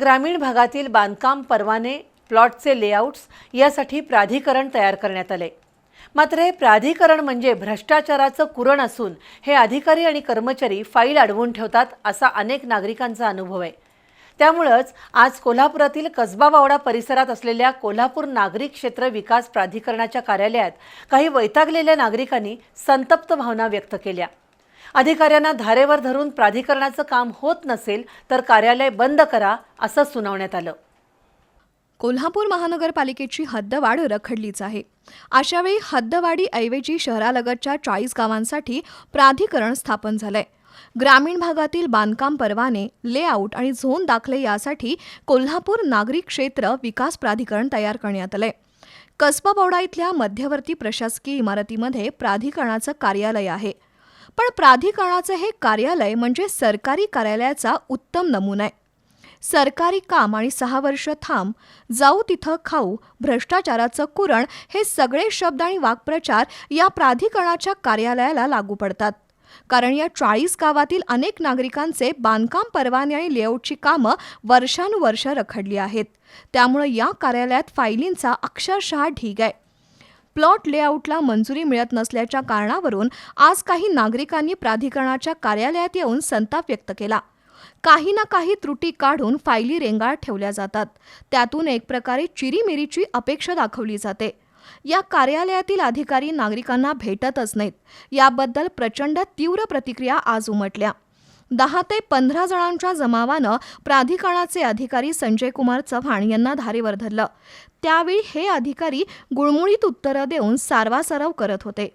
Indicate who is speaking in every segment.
Speaker 1: ग्रामीण भागातील बांधकाम परवाने प्लॉटचे लेआउट्स यासाठी प्राधिकरण तयार करण्यात आले. मात्र हे प्राधिकरण म्हणजे भ्रष्टाचाराचं कुरण असून हे अधिकारी आणि कर्मचारी फाईल अडवून ठेवतात असा अनेक नागरिकांचा अनुभव आहे. त्यामुळंच आज कोल्हापुरातील कसबा बावडा परिसरात असलेल्या कोल्हापूर नागरिक क्षेत्र विकास प्राधिकरणाच्या कार्यालयात काही वैतागलेल्या नागरिकांनी संतप्त भावना व्यक्त केल्या. अधिकाऱ्यांना धारेवर धरून प्राधिकरणाचं काम होत नसेल तर कार्यालय बंद करा असं सुनावण्यात आलं.
Speaker 2: कोल्हापूर महानगरपालिकेची हद्दवाढ रखडलीच आहे. अशावेळी हद्दवाढीऐवजी शहरालगतच्या चाळीस गावांसाठी प्राधिकरण स्थापन झालंय. ग्रामीण भागातील बांधकाम परवाने लेआउट आणि झोन दाखले यासाठी कोल्हापूर नागरिक क्षेत्र विकास प्राधिकरण तयार करण्यात आलंय. कसबा बौडा इथल्या मध्यवर्ती प्रशासकीय इमारतीमध्ये प्राधिकरणाचं कार्यालय आहे. पण प्राधिकरणाचं हे कार्यालय म्हणजे सरकारी कार्यालयाचा उत्तम नमुना आहे. सरकारी काम आणि सहा वर्ष थांब जाऊ तिथं खाऊ भ्रष्टाचाराचं कुरण हे सगळे शब्द आणि वाक्प्रचार या प्राधिकरणाच्या कार्यालयाला लागू पडतात. कारण या चाळीस गावातील अनेक नागरिकांचे बांधकाम परवाने आणि लेआउटची कामं वर्षानुवर्ष रखडली आहेत. त्यामुळे या कार्यालयात फायलींचा अक्षरशः ढीग आहे. प्लॉट लेआउटला मंजुरी मिळत नसल्याच्या कारणावरून आज काही नागरिकांनी प्राधिकरणाच्या कार्यालयात येऊन संताप व्यक्त केला. काही ना काही त्रुटी काढून फायली रेंगाळ ठेवल्या जातात. त्यातून एक प्रकारे चिरीमिरीची अपेक्षा दाखवली जाते. या कार्यालयातील अधिकारी नागरिकांना भेटतच नाहीत. याबद्दल प्रचंड तीव्र प्रतिक्रिया आज उमटल्या. दहा ते पंधरा जणांच्या जमावानं प्राधिकरणाचे अधिकारी संजय कुमार चव्हाण यांना धारेवर धरलं. त्यावेळी हे अधिकारी गुळमुळीत उत्तरं देऊन सारवासारव करत होते.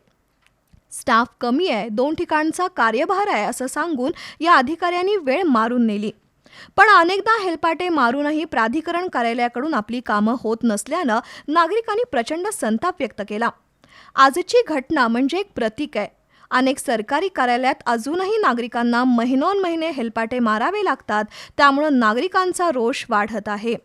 Speaker 2: स्टाफ कमी आहे दोन ठिकाणचा कार्यभार आहे असं सांगून या अधिकाऱ्यांनी वेळ मारून नेली. पण अनेकदा हेलपाटे मारूनही प्राधिकरण कार्यालयाकडून आपली कामं होत नसल्यानं नागरिकांनी प्रचंड संताप व्यक्त केला. आजची घटना म्हणजे एक प्रतीक आहे. अनेक सरकारी कार्यालयात अजूनही नागरिकांना महिनोन महिने हेलपाटे मारावे लागतात त्यामुळं नागरिकांचा रोष वाढत आहे.